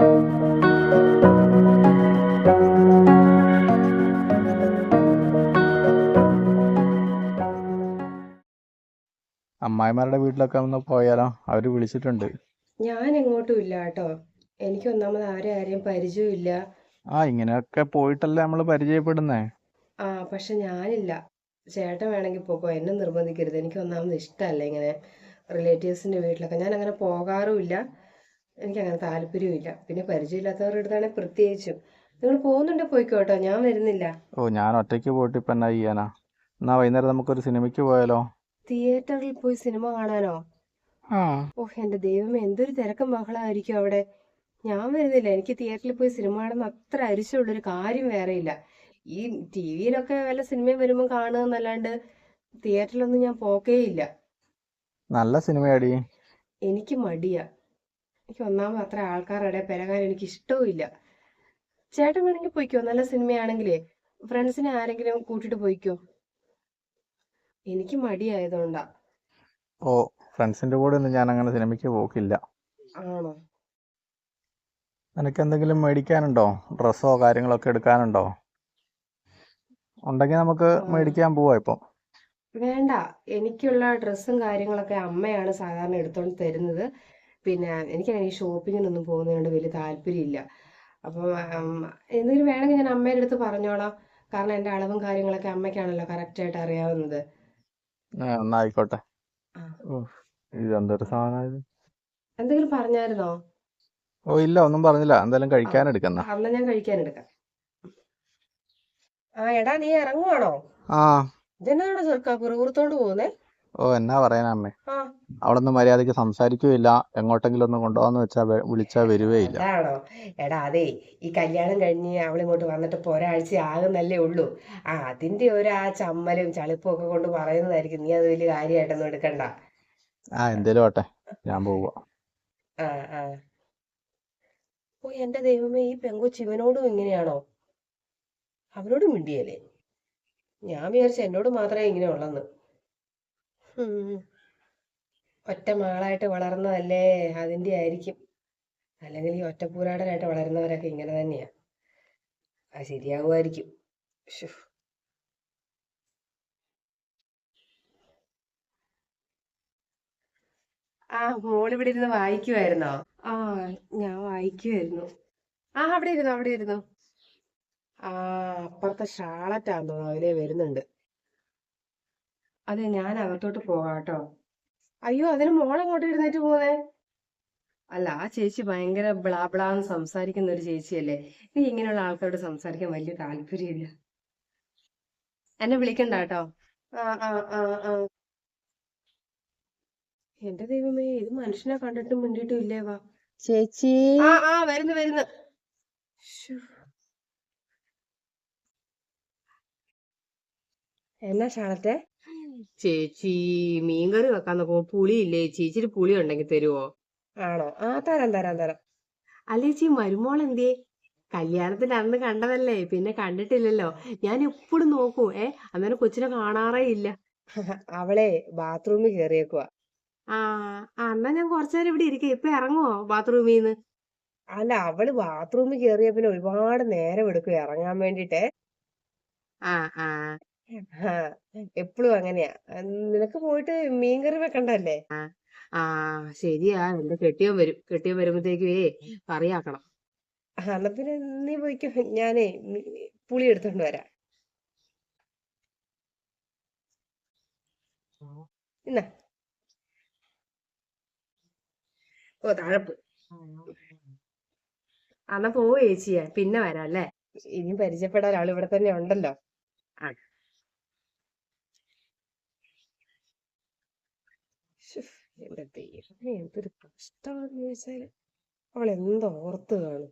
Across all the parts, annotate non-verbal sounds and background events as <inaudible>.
അമ്മായിമാരുടെ വീട്ടിലൊക്കെ ഒന്ന് പോയാലോ? അവർ വിളിച്ചിട്ടുണ്ട്. ഞാൻ എങ്ങോട്ടും ഇല്ല കേട്ടോ എനിക്ക് ഒന്നാമത് ആരെ ആരെയും പരിചയമില്ല. ആ ഇങ്ങനെയൊക്കെ പോയിട്ടല്ലേ നമ്മൾ പരിചയപ്പെടുന്നേ? ആ പക്ഷെ ഞാനില്ല. ചേട്ടൻ വേണമെങ്കിൽ പോക്കോ? എന്നെ നിർബന്ധിക്കരുത്. എനിക്ക് ഒന്നാമത് ഇഷ്ടമല്ല ഇങ്ങനെ റിലേറ്റീവ്സിന്റെ വീട്ടിലൊക്കെ. ഞാൻ അങ്ങനെ പോകാറുമില്ല. എനിക്ക് അങ്ങനെ താല്പര്യമില്ല പിന്നെ പരിചയമില്ലാത്തവരുടെ അടുത്താണെങ്കിൽ പ്രത്യേകിച്ചും. നിങ്ങൾ പോകുന്നുണ്ട് പോയിക്കോട്ടോ. ഞാൻ വരുന്നില്ല. ഓ ഞാൻ ഒറ്റയ്ക്ക് പോയിട്ട് ഇപ്പം എന്നാ ചെയ്യാനാ? എന്നാ വൈകുന്നേരം നമുക്കൊരു സിനിമയ്ക്ക് പോയാലോ? തിയേറ്ററിൽ പോയി സിനിമ കാണാനോ? ആ. ഓഹ് എന്റെ ദൈവമേ എന്തൊരു തിരക്കും ബഹളമായിരിക്കും അവിടെ. ഞാൻ വരുന്നില്ല. എനിക്ക് തിയേറ്ററിൽ പോയി സിനിമ കാണുന്ന അത്ര അരിശമുള്ളൊരു കാര്യം വേറെ ഇല്ല. ഈ ടി വിയിലൊക്കെ വല്ല സിനിമയും വരുമ്പോൾ കാണുക എന്നല്ലാണ്ട് തിയേറ്ററിലൊന്നും ഞാൻ പോക്കേയില്ല. നല്ല സിനിമയാടി. എനിക്ക് മടിയാ. എനിക്ക് ഒന്നാമത് അത്ര ആൾക്കാരുടെ പെരകാൻ എനിക്ക് ഇഷ്ടവുമില്ല ചേട്ടൻ വേണമെങ്കിൽ പോയിക്കോ നല്ല സിനിമയാണെങ്കിലേ. ഫ്രണ്ട്സിനെ ആരെങ്കിലും കൂട്ടിട്ട് പോയിക്കോ? എനിക്ക് മടിയായതുകൊണ്ടാ. ഓ ഫ്രണ്ട്സിന്റെ കൂടെ ഒന്നും ഞാൻ അങ്ങനെ സിനിമയ്ക്ക് പോക്കില്ല. ആണോ? നിനക്ക് എന്തെങ്കിലും മേടിക്കാനുണ്ടോ? ഡ്രസ്സോ കാര്യങ്ങളൊക്കെ എടുക്കാനുണ്ടോ? ഉണ്ടെങ്കിൽ നമുക്ക് മേടിക്കാൻ പോവാ ഇപ്പം. വേണ്ട. എനിക്കുള്ള ഡ്രസ്സും കാര്യങ്ങളൊക്കെ അമ്മയാണ് സാധാരണ എടുത്തോണ്ട് തരുന്നത്. പിന്നെ എനിക്കങ്ങനെ ഈ ഷോപ്പിങ്ങിനൊന്നും പോകുന്നതിനോട് വലിയ താല്പര്യമില്ല. അപ്പം ഉം, എന്തെങ്കിലും വേണമെങ്കിൽ ഞാൻ അമ്മയുടെ അടുത്ത് പറഞ്ഞോളാം. കാരണം എന്റെ അളവും കാര്യങ്ങളൊക്കെ അമ്മയ്ക്കാണല്ലോ കറക്റ്റായിട്ട് അറിയാവുന്നത്. ആയിക്കോട്ടെ. ഇതെന്തൊരു സാധനം എന്തെങ്കിലും പറഞ്ഞായിരുന്നോ? ഓ ഇല്ല ഒന്നും പറഞ്ഞില്ല. എന്തായാലും കഴിക്കാൻ എടുക്കുന്ന. അന്ന് ഞാൻ കഴിക്കാൻ എടുക്കാം. ആ എടാ നീ ഇറങ്ങുവാണോ? ആ. ഇതെന്നാണോ ചെറുക്കാ കുറുകുറുത്തോണ്ട് പോകുന്നേ? ഓ എന്നാ പറയാനാ അമ്മേ? അവളൊന്നും മര്യാദയ്ക്ക് സംസാരിക്കുകയില്ല. എങ്ങോട്ടെങ്കിലും ഒന്ന് കൊണ്ടുപോകാന്ന് വെച്ചാ വിളിച്ചാ വരുവേയില്ല. അതാണോ? എടാ അതെ ഈ കല്യാണം കഴിഞ്ഞ് അവളിങ്ങോട്ട് വന്നിട്ട് ഇപ്പൊ ഒരാഴ്ച ആകുന്നല്ലേ ഉള്ളൂ. ആ അതിന്റെ ഒരു ആ ചമ്മലും ചളിപ്പും ഒക്കെ കൊണ്ട് പറയുന്നതായിരിക്കും. നീ അത് വലിയ കാര്യമായിട്ടൊന്നും എടുക്കണ്ട. ആ എന്തേലും ആട്ടെ ഞാൻ പോവുക ആ ആ. ഓ എന്റെ ദൈവമേ ഈ പെങ്കൊച്ച് ഇവനോടും ഇങ്ങനെയാണോ? അവനോടും മിണ്ടിയല്ലേ? ഞാൻ വിചാരിച്ച എന്നോട് മാത്രമേ ഇങ്ങനെ ഉള്ളെന്ന്. ഒറ്റ മകളായിട്ട് വളർന്നതല്ലേ അതിന്റെ ആയിരിക്കും. അല്ലെങ്കിൽ ഈ ഒറ്റപ്പൂരാടനായിട്ട് വളരുന്നവരൊക്കെ ഇങ്ങനെ തന്നെയാ. അത് ശരിയാവുമായിരിക്കും. ആ മോൾ ഇവിടെ ഇരുന്ന് വായിക്കുമായിരുന്നോ ആ ഞാൻ വായിക്കുമായിരുന്നു ആ അവിടെ ഇരുന്നു അവിടെ ഇരുന്നു. ആ അപ്പുറത്തെ ഷാളറ്റാന്ന് അതിലേ വരുന്നുണ്ട്. അതെ ഞാൻ അകത്തോട്ട് പോകാം കേട്ടോ അയ്യോ അതിന് മോളെങ്ങോട്ട് എഴുന്നേറ്റ് പോകുന്നേ അല്ല ആ ചേച്ചി ഭയങ്കര ബ്ലാബ്ലാന്ന് സംസാരിക്കുന്ന ഒരു ചേച്ചിയല്ലേ? നീ ഇങ്ങനെയുള്ള ആൾക്കാരോട് സംസാരിക്കാൻ വലിയ താല്പര്യമില്ല. എന്നെ വിളിക്കണ്ട കേട്ടോ എന്റെ ദൈവമേ ഇത് മനുഷ്യനെ കണ്ടിട്ടും മിണ്ടിട്ടും ഇല്ലേ വാ. ചേച്ചി. ആ ആ വരുന്നു വരുന്നു. എന്നാ ഷാളത്തെ ചേച്ചി മീൻകറി വെക്കാൻ നോക്കുമ്പോ പുളിയില്ലേ? ചേച്ചി ഇച്ചിരി പുളി ഉണ്ടെങ്കിൽ തരുവോ? ആണോ? ആ തരാം തരാം തരാം. അല്ല ചേച്ചി മരുമോൾ എന്തേ കല്യാണത്തിന്റെ അന്ന് കണ്ടതല്ലേ? പിന്നെ കണ്ടിട്ടില്ലല്ലോ. ഞാൻ എപ്പോഴും നോക്കൂ ഏ? അന്നേരം കൊച്ചിനെ കാണാറേ ഇല്ല. <laughs> അവളെ ബാത്റൂമിൽ കയറിയേക്കുവാ ആ ആ, എന്നാ ഞാൻ കുറച്ചു നേരം ഇവിടെ ഇരിക്കേ. ഇപ്പൊ ഇറങ്ങുവോ ബാത്റൂമിൽ നിന്ന് അല്ല അവൾ ബാത്റൂമിൽ കയറിയ പിന്നെ ഒരുപാട് നേരം എടുക്കും ഇറങ്ങാൻ വേണ്ടിട്ടേ ആ. ആ. എപ്പോഴും അങ്ങനെയാ. നിനക്ക് പോയിട്ട് മീൻകറി വെക്കണ്ടല്ലേ ആ ശരിയാ. എന്റെ കെട്ടിയവൻ വരും. കെട്ടിയോൻ വരുമ്പത്തേക്കുവേ കറിയാക്കണം എന്നാ പിന്നെ നീ പോയിക്കോ. ഞാനേ പുളി എടുത്തോണ്ട് വരാ. എന്നാ ഓ തഴപ്പ് എന്നാ പോവോ ചേച്ചിയാ. പിന്നെ വരാം അല്ലേ? ഇനി പരിചയപ്പെടാൻ ആൾ ഇവിടെ തന്നെ ഉണ്ടല്ലോ. ആ എന്റെ ദൈവമേ എന്തൊരു കഷ്ടമാണെന്ന് ചോദിച്ചാൽ അവൾ എന്തോ ഓർത്ത് കാണും.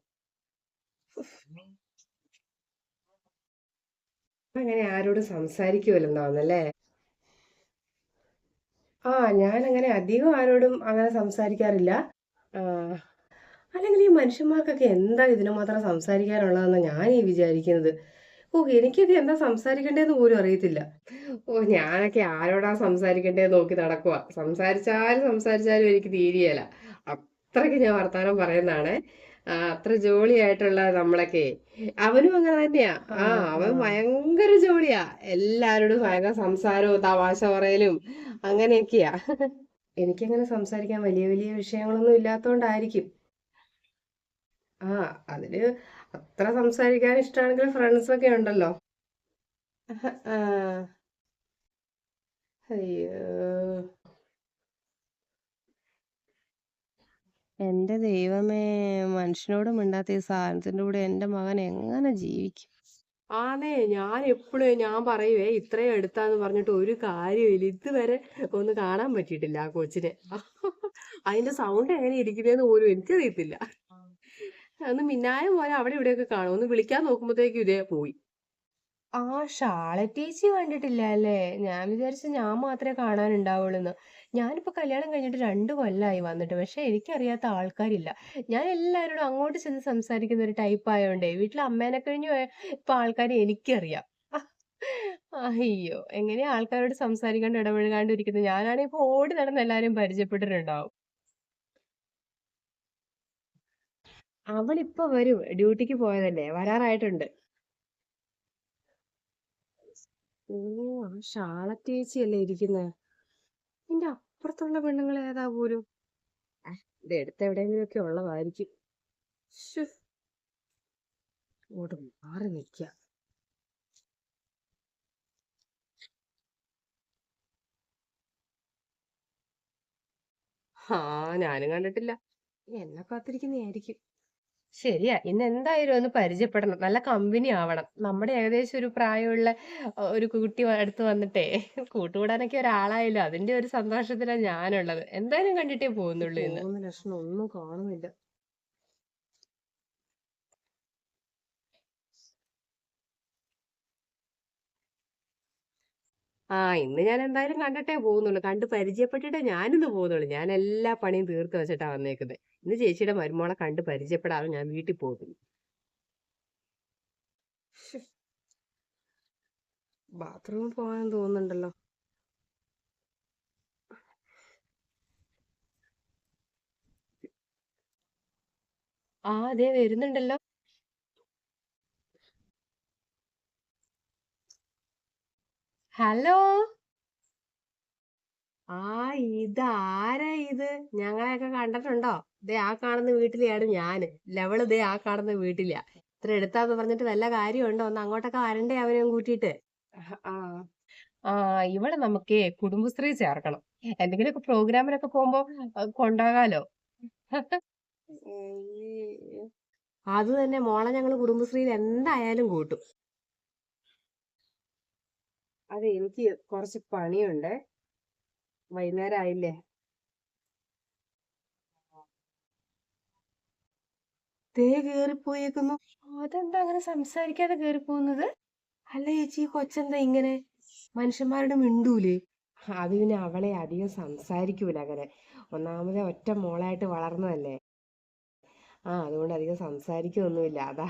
അങ്ങനെ ആരോട് സംസാരിക്കുമല്ലോ ആ ഞാൻ അങ്ങനെ അധികം ആരോടും അങ്ങനെ സംസാരിക്കാറില്ല. അല്ലെങ്കിൽ ഈ മനുഷ്യന്മാർക്കൊക്കെ എന്താ ഇതിനു മാത്രം സംസാരിക്കാനുള്ളതെന്ന് ഞാൻ ഈ വിചാരിക്കുന്നത്? ഓ എനിക്കൊക്കെ എന്താ സംസാരിക്കണ്ടേന്ന് പോലും അറിയത്തില്ല. ഓ ഞാനൊക്കെ ആരോടാ സംസാരിക്കണ്ടേ നോക്കി നടക്കുക സംസാരിച്ചാലും സംസാരിച്ചാലും എനിക്ക് തീരിയല്ല അത്രയ്ക്ക് ഞാൻ വർത്താനം പറയുന്നതാണ്. അത്ര ജോളിയായിട്ടുള്ള നമ്മളൊക്കെ. അവനും അങ്ങനെ തന്നെയാ. ആ. അവൻ ഭയങ്കര ജോളിയാ. എല്ലാരോടും ഭയങ്കര സംസാരവും തമാശ പറയലും അങ്ങനെയൊക്കെയാ. എനിക്കങ്ങനെ സംസാരിക്കാൻ വലിയ വലിയ വിഷയങ്ങളൊന്നും ഇല്ലാത്തോണ്ടായിരിക്കും. ആ അതിൽ അത്ര സംസാരിക്കാൻ ഇഷ്ടമാണെങ്കിൽ ഫ്രണ്ട്സ് ഒക്കെ ഉണ്ടല്ലോ. അയ്യോ. എന്റെ ദൈവമേ മനുഷ്യനോട് മിണ്ടാത്ത ഈ സാധനത്തിന്റെ കൂടെ എന്റെ മകൻ എങ്ങനെ ജീവിക്കും? ആണേ ഞാൻ എപ്പോഴും ഞാൻ പറയുവേ ഇത്രയും എടുത്താന്ന് പറഞ്ഞിട്ട് ഒരു കാര്യമില്ല ഇതുവരെ ഒന്ന് കാണാൻ പറ്റിയിട്ടില്ല ആ കൊച്ചിനെ. <laughs> അതിന്റെ സൗണ്ട് എങ്ങനെ ഇരിക്കുന്നതെന്ന് പോലും എനിക്കറിയത്തില്ല. ഒന്ന് മിന്നായം പോലെ അവിടെ ഇവിടെയൊക്കെ കാണും. ഒന്ന് വിളിക്കാൻ നോക്കുമ്പോഴത്തേക്കും ഇതേ പോയി. ആ ഷാളറ്റേച്ചി കണ്ടിട്ടില്ല അല്ലേ? ഞാൻ വിചാരിച്ചു ഞാൻ മാത്രമേ കാണാനുണ്ടാവുള്ളൂ ഞാനിപ്പോ കല്യാണം കഴിഞ്ഞിട്ട് രണ്ട് കൊല്ലമായി വന്നിട്ട് പക്ഷെ എനിക്കറിയാത്ത ആൾക്കാരില്ല. ഞാൻ എല്ലാവരോടും അങ്ങോട്ട് ചെന്ന് സംസാരിക്കുന്ന ഒരു ടൈപ്പ് ആയതുകൊണ്ടേ വീട്ടിൽ അമ്മേനെ കഴിഞ്ഞു ഇപ്പൊ ആൾക്കാരെ എനിക്കറിയാം. അയ്യോ എങ്ങനെയാ ആൾക്കാരോട് സംസാരിക്കാണ്ട് ഇടപഴകാണ്ട് ഇരിക്കുന്നത് ഞാനാണെങ്കിൽ ഇപ്പൊ ഓടി നടന്ന് എല്ലാരും പരിചയപ്പെട്ടിട്ടുണ്ടാവും. അവളിപ്പൊ വരും. ഡ്യൂട്ടിക്ക് പോയതല്ലേ? വരാറായിട്ടുണ്ട്. ഓ ആ ഷാളത്തേച്ചിയല്ലേ ഇരിക്കുന്നത് നിന്റെ അപ്പുറത്തുള്ള പെണ്ണുങ്ങൾ ഏതാ പോലും? ആ, ഇത് എടുത്ത് എവിടെയെങ്കിലും ഒക്കെ ഉള്ളതായിരിക്കും. ശ്ശോ. ഇങ്ങോട്ട് മാറി നിൽക്ക. ആ ഞാനും കണ്ടിട്ടില്ല. എന്നെ കാത്തിരിക്കുന്നതായിരിക്കും. ശരിയാ. ഇന്ന് എന്തായാലും ഒന്ന് പരിചയപ്പെടണം. നല്ല കമ്പനി ആവണം. നമ്മുടെ ഏകദേശം ഒരു പ്രായമുള്ള ഒരു കുട്ടി അടുത്ത് വന്നിട്ടേ കൂട്ടുകൂടാനൊക്കെ ഒരാളായല്ലോ. അതിന്റെ ഒരു സന്തോഷത്തിലാണ് ഞാനുള്ളത്. എന്തായാലും കണ്ടിട്ടേ പോകുന്നുള്ളൂ ഇന്ന്. പോകുന്ന ലക്ഷണം ഒന്നും കാണുന്നില്ല. ആ ഇന്ന് ഞാൻ എന്തായാലും കണ്ടിട്ടേ പോകുന്നുള്ളൂ. കണ്ട് പരിചയപ്പെട്ടിട്ടേ ഞാനിന്ന് പോകുന്നുള്ളൂ. ഞാൻ എല്ലാ പണിയും തീർത്ത് വെച്ചിട്ടാ വന്നേക്കുന്നത് ഇന്ന് ചേച്ചിയുടെ മരുമോളെ കണ്ട് പരിചയപ്പെടാതെ ഞാൻ വീട്ടിൽ പോകുന്നു. ബാത്റൂമിൽ പോകാൻ തോന്നുന്നുണ്ടല്ലോ. ആ അതെ വരുന്നുണ്ടല്ലോ. ഹലോ ആ ഇതാരാ ഇത്? ഞങ്ങളെയൊക്കെ കണ്ടിട്ടുണ്ടോ? ദേ ആ കാണുന്ന വീട്ടിലെയാണ് ഞാൻ. ലവൾ ദേ ആ കാണുന്ന വീട്ടിലാ. ഇത്ര എടുത്താന്ന് പറഞ്ഞിട്ട് വല്ല കാര്യമുണ്ടോ? ഒന്ന് അങ്ങോട്ടൊക്കെ വരണ്ടേ അവനെയും കൂട്ടിയിട്ട്? ആ ആ ഇവിടെ നമുക്ക് കുടുംബശ്രീ ചേർക്കണം. എന്തെങ്കിലുമൊക്കെ പ്രോഗ്രാമിനൊക്കെ പോകുമ്പോ കൊണ്ടാകാലോ? അത് തന്നെ. മോളെ ഞങ്ങൾ കുടുംബശ്രീയിൽ എന്തായാലും കൂട്ടും. അതെ എനിക്ക് കുറച്ച് പണിയുണ്ട്. വൈകുന്നേരം ആയില്ലേ തേ കേറിപ്പോയേക്കുന്നു. അതെന്താ അങ്ങനെ സംസാരിക്കാതെ കേറിപ്പോകുന്നത്? അല്ല ചേച്ചി കൊച്ചെന്താ ഇങ്ങനെ? മനുഷ്യന്മാരുടെ മിണ്ടൂലേ? അത് പിന്നെ അവളെ അധികം സംസാരിക്കൂല അങ്ങനെ. ഒന്നാമതെ ഒറ്റ മോളായിട്ട് വളർന്നതല്ലേ. ആ അതുകൊണ്ട് അധികം സംസാരിക്കൊന്നുമില്ല. അതാ.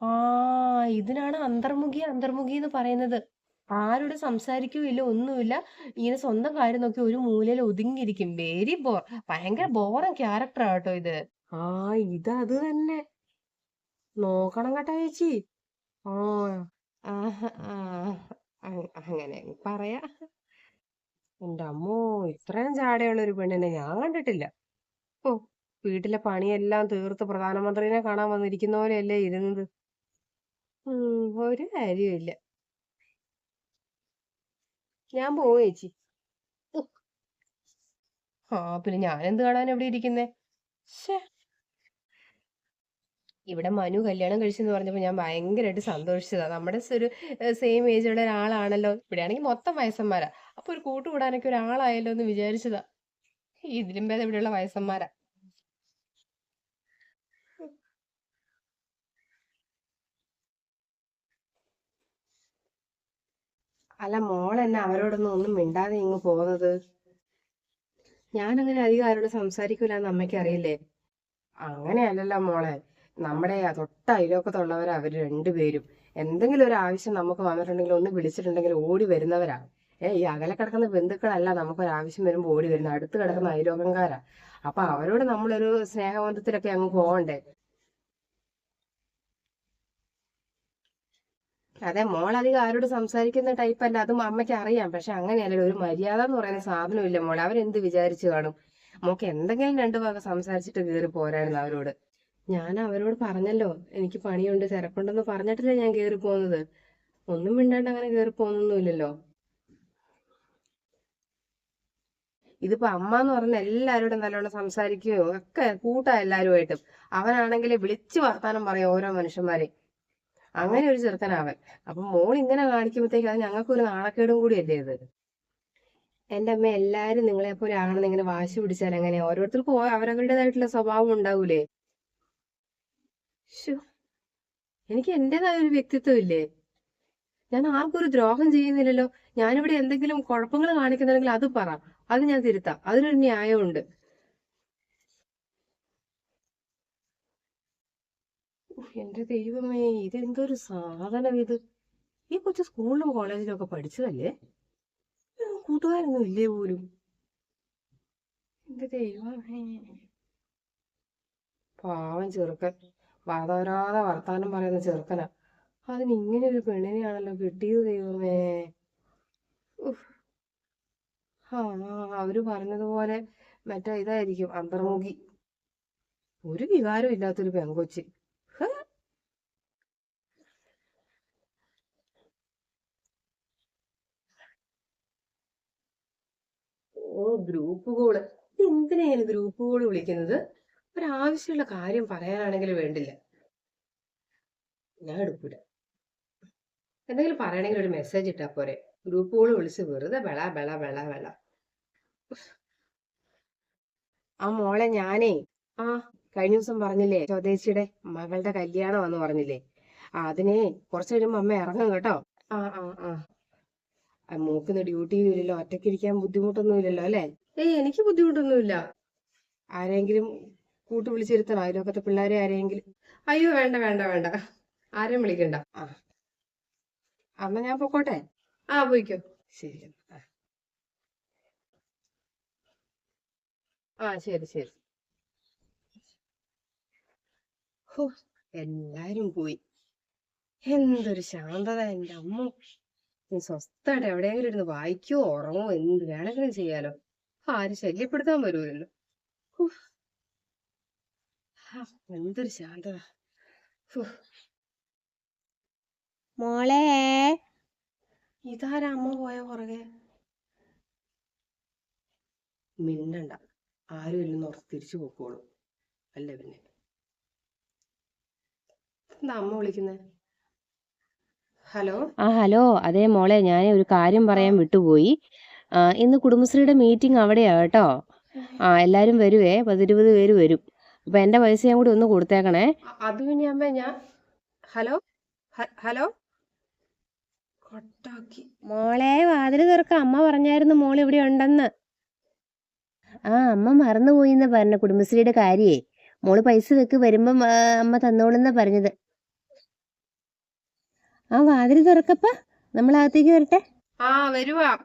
ആ ഇതിനാണ് അന്തർമുഖി അന്തർമുഖി എന്ന് പറയുന്നത്. ആരോട് സംസാരിക്കുകയില്ല ഒന്നുമില്ല. ഇങ്ങനെ സ്വന്തം കാര്യം നോക്കി ഒരു മൂലയിൽ ഒതുങ്ങിയിരിക്കും. വെരി ബോർ ഭയങ്കര ബോറും ക്യാരക്ടർ ആട്ടോ ഇത്. ആ ഇത് അത് തന്നെ. നോക്കണം കേട്ടോ ചേച്ചി. അ- അങ്ങനെ പറയാ. എന്റെ അമ്മോ ഇത്രയും ചാടയുള്ള ഒരു പെണ്ണിനെ ഞാൻ കണ്ടിട്ടില്ല. ഓ വീട്ടിലെ പണിയെല്ലാം തീർത്ത് പ്രധാനമന്ത്രിനെ കാണാൻ വന്നിരിക്കുന്ന പോലെയല്ലേ ഇരുന്നത്? ഒരു കാര്യമില്ല ഞാൻ പോവും ചേച്ചി. ആ പിന്നെ ഞാൻ എന്ത് കാണാൻ എവിടെ ഇരിക്കുന്നേ ഇവിടെ മനു കല്യാണം കഴിച്ചെന്ന് പറഞ്ഞപ്പോ ഞാൻ ഭയങ്കരമായിട്ട് സന്തോഷിച്ചതാ. നമ്മുടെ ഒരു സെയിം ഏജ് ഉള്ള ഒരാളാണല്ലോ. ഇവിടെയാണെങ്കിൽ മൊത്തം വയസ്സന്മാരാ. അപ്പൊ ഒരു കൂട്ടുകൂടാനൊക്കെ ഒരാളായല്ലോ എന്ന് വിചാരിച്ചതാ. ഇതിലും ഭേദം ഇവിടെയുള്ള വയസ്സന്മാരാ. അല്ല മോൾ എന്നെ അവരോടൊന്നും ഒന്നും മിണ്ടാതെ ഇങ്ങ് പോകുന്നത്? ഞാനങ്ങനെ അധികം ആരോട് സംസാരിക്കൂല എന്ന് അമ്മയ്ക്ക് അറിയില്ലേ? അങ്ങനെയല്ലല്ലോ മോളെ. നമ്മുടെ തൊട്ട അയലോക്കത്തുള്ളവരാ അവർ രണ്ടുപേരും. എന്തെങ്കിലും ഒരു ആവശ്യം നമുക്ക് വന്നിട്ടുണ്ടെങ്കിൽ ഒന്ന് വിളിച്ചിട്ടുണ്ടെങ്കിൽ ഓടി വരുന്നവരാ. ഏ ഈ അകലെ കിടക്കുന്ന ബന്ധുക്കളല്ല നമുക്കൊരു ആവശ്യം വരുമ്പോൾ ഓടി വരുന്ന അടുത്ത് കിടക്കുന്ന അയലോകംകാരാ അപ്പൊ അവരോട് നമ്മളൊരു സ്നേഹബന്ധത്തിലൊക്കെ അങ്ങ് പോകണ്ടേ അതെ മോൾ അധികം ആരോട് സംസാരിക്കുന്ന ടൈപ്പ് അല്ല. അതും അമ്മയ്ക്ക് അറിയാം. പക്ഷെ അങ്ങനെയല്ലല്ലോ ഒരു മര്യാദ എന്ന് പറയുന്ന സാധനമില്ല മോൾ അവരെന്ത് വിചാരിച്ചു കാണും? മോക്ക് എന്തെങ്കിലും രണ്ടു ഭാഗം സംസാരിച്ചിട്ട് കേറി പോരായിരുന്നു അവരോട്. ഞാൻ അവരോട് പറഞ്ഞല്ലോ എനിക്ക് പണിയുണ്ട് തിരക്കുണ്ടെന്ന് പറഞ്ഞിട്ടില്ല ഞാൻ കേറി പോകുന്നത് ഒന്നും മിണ്ടാണ്ട് അങ്ങനെ കയറി പോകുന്നൊന്നുമില്ലല്ലോ ഇതിപ്പോ അമ്മ എന്ന് പറഞ്ഞ എല്ലാവരോടും നല്ലോണം സംസാരിക്കുകയോ ഒക്കെ കൂട്ടാ എല്ലാവരുമായിട്ടും അവനാണെങ്കിൽ വിളിച്ചു വർത്താനം പറയും ഓരോ മനുഷ്യന്മാരെ അങ്ങനെ ഒരു ചെറുക്കനാവൻ. അപ്പൊ മോൾ ഇങ്ങനെ കാണിക്കുമ്പോഴത്തേക്ക് അത് ഞങ്ങൾക്കൊരു നാണക്കേടും കൂടിയല്ലേ ഇത്? എന്റെ അമ്മ എല്ലാരും നിങ്ങളെ പോലെ ആണെന്ന് ഇങ്ങനെ വാശി പിടിച്ചാൽ അങ്ങനെ ഓരോരുത്തർക്കും അവരവരുടേതായിട്ടുള്ള സ്വഭാവം ഉണ്ടാവൂലേ. എനിക്ക് എന്റേതായ ഒരു വ്യക്തിത്വം ഇല്ലേ? ഞാൻ ആർക്കും ഒരു ദ്രോഹം ചെയ്യുന്നില്ലല്ലോ. ഞാനിവിടെ എന്തെങ്കിലും കുഴപ്പങ്ങൾ കാണിക്കുന്നുണ്ടെങ്കിൽ അത് പറ. അത് ഞാൻ തിരുത്താം. അതിനൊരു ന്യായമുണ്ട്. എന്റെ ദൈവമേ ഇതെന്തൊരു സാധനം ഇത് ഈ കൊച്ചു സ്കൂളിലും കോളേജിലും ഒക്കെ പഠിച്ചതല്ലേ? കൂട്ടുകാരൊന്നും ഇല്ലേ പോലും? എന്റെ ദൈവമേ. പാവം ചെറുക്കൻ. വാതവരാതെ വർത്താനം പറയുന്ന ചെറുക്കനാ. അതിന് ഇങ്ങനെ ഒരു പെണ്ണിനെയാണല്ലോ കിട്ടിയത് ദൈവമേ. ആ അവർ പറഞ്ഞതുപോലെ മറ്റേ ഇതായിരിക്കും അന്തർമുഖി. ഒരു വികാരം ഇല്ലാത്തൊരു പെങ്കൊച്ച് ഹ്. ഓ ഗ്രൂപ്പ് കോൾ എന്തിനാണ് ഗ്രൂപ്പ് കോൾ വിളിക്കുന്നത്? ഒരാവശ്യമുള്ള കാര്യം പറയാനാണെങ്കിൽ വേണ്ടില്ല. ഞാൻ എടുക്കൂല. എന്തെങ്കിലും പറയണമെങ്കിൽ ഒരു മെസ്സേജ് ഇട്ടാ പോരെ. ഗ്രൂപ്പ് കോൾ വിളിച്ച് വെറുതെ വെള വെള വെള വെള. ആ മോളെ ഞാനേ ആ കഴിഞ്ഞ ദിവസം പറഞ്ഞില്ലേ സ്വദേശിയുടെ മകളുടെ കല്യാണം എന്ന് പറഞ്ഞില്ലേ അതിനെ കുറച്ച് കഴിയുമ്പോ അമ്മ ഇറങ്ങും കേട്ടോ. ആ ആ ആ, മൂക്കിന്ന് ഡ്യൂട്ടി ഇല്ലല്ലോ ഒറ്റക്കിരിക്കാൻ ഇരിക്കാൻ ബുദ്ധിമുട്ടൊന്നും ഇല്ലല്ലോ അല്ലേ? ഏയ് എനിക്ക് ബുദ്ധിമുട്ടൊന്നുമില്ല. ആരെങ്കിലും കൂട്ട് വിളിച്ചിരുത്തണോ അയൽവക്കത്തെ പിള്ളേരെ ആരെങ്കിലും അയ്യോ വേണ്ട വേണ്ട വേണ്ട. ആരെയും വിളിക്കണ്ട. ആ. അമ്മ ഞാൻ പൊക്കോട്ടെ? ആ പോയിക്കോ. ശരി ആ. ശരി ശരി. എല്ലാരും പോയി. എന്തൊരു ശാന്തത എന്റെ അമ്മ. നീ സ്വസ്ഥമായിട്ട് എവിടെയെങ്കിലും ഇരുന്ന് വായിക്കോ ഉറങ്ങോ എന്ത് വേണമെങ്കിലും ചെയ്യാലോ. ആരും ശല്യപ്പെടുത്താൻ വരുമല്ലോ എന്തൊരു ശാന്തത മോളെ. ഇതാരാ അമ്മ പോയ പുറകെ? മിണ്ടണ്ട. ആരും ഇല്ലെന്ന് ഓർത്ത് തിരിച്ചു പോക്കോളൂ. അല്ലേ പിന്നെ. എന്താ അമ്മ വിളിക്കുന്നേ? ഹലോ? ആ ഹലോ. അതെ മോളെ ഞാൻ ഒരു കാര്യം പറയാൻ വിട്ടുപോയി. ആ, ഇന്ന് കുടുംബശ്രീയുടെ മീറ്റിംഗ് അവിടെയാ കേട്ടോ. ആ എല്ലാരും വരുവേ. പത്തിരുപത് പേര് വരും. അപ്പൊ എന്റെ പൈസ ഞാൻ കൂടി ഒന്ന് കൊടുത്തേക്കണേ. അ- അത് പിന്നെ അമ്മ ഞാൻ ഹലോ? ഹ- ഹലോ? കൊട്ടാക്കി. മോളെ വാതിൽ തുറക്ക അമ്മ പറഞ്ഞായിരുന്നു മോൾ ഇവിടെ ഉണ്ടെന്ന്. ആ അമ്മ മറന്നുപോയിന്ന് പറഞ്ഞ കുടുംബശ്രീയുടെ കാര്യേ. മോൾ പൈസ വെക്ക് വരുമ്പം ആ, അമ്മ തന്നോളെന്നാ പറഞ്ഞത്. ആ വാതിൽ തുറക്കപ്പ. നമ്മളകത്തേക്ക് വരട്ടെ. ആ വരുവാ.